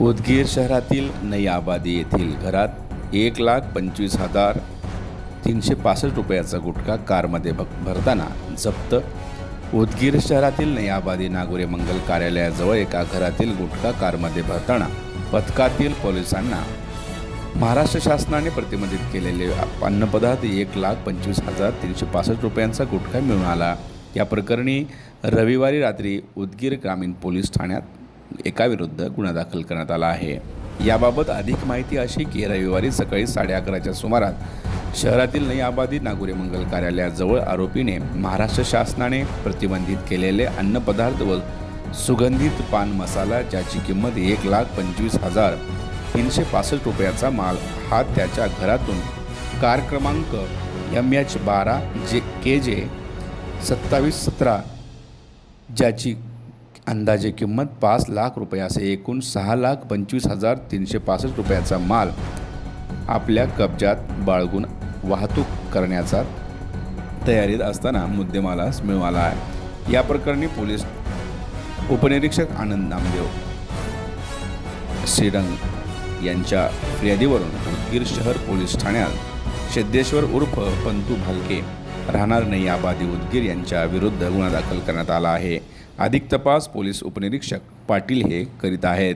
उदगीर शहरातील नई आबादी येथील घरात एक लाख पंचवीस हजार तीनशे पासष्ट रुपयाचा गुटखा कारमध्ये भ भरताना जप्त. उदगीर शहरातील नई आबादी नागोरे मंगल कार्यालयाजवळ एका घरातील गुटखा कारमध्ये भरताना पथकातील पोलिसांना महाराष्ट्र शासनाने प्रतिबंधित केलेले अन्नपदार्थ एक लाख पंचवीस हजार तीनशे पासष्ट रुपयांचा गुटखा मिळून आला. या प्रकरणी रविवारी रात्री उदगीर ग्रामीण पोलीस ठाण्यात एकाविरुद्ध गुन्हा दाखल करण्यात आला आहे. याबाबत अधिक माहिती अशी की रविवारी सकाळी साडे अकराच्या सुमारात शहरातील नयाबादी आबादी नागुरे मंगल कार्यालयाजवळ आरोपीने महाराष्ट्र शासनाने प्रतिबंधित केलेले अन्नपदार्थ व सुगंधित पान मसाला ज्याची किंमत एक लाख पंचवीस हजार तीनशे पासष्ट रुपयाचा माल हा त्याच्या घरातून कार क्रमांक एम एच बारा जे के जे सत्तावीस सतरा ज्याची अंदाजे किंमत पाच लाख रुपये असे एकूण सहा लाख पंचवीस हजार तीनशे पासष्ट रुपयाचा माल आपल्या कब्जात बाळगून वाहतूक करण्याचा तयारीत असताना मुद्देमालास मिळाला आहे. या प्रकरणी पोलीस उपनिरीक्षक आनंद नामदेव श्रीरंग यांच्या फिर्यादीवरून उदगीर शहर पोलीस ठाण्यात सिद्धेश्वर उर्फ पंतू भालके राहणार नाही. आबादी उदगीर यांच्या विरुद्ध गुन्हा दाखल करण्यात आला आहे. अधिक तपास पोलीस उपनिरीक्षक पाटील हे करीत आहेत.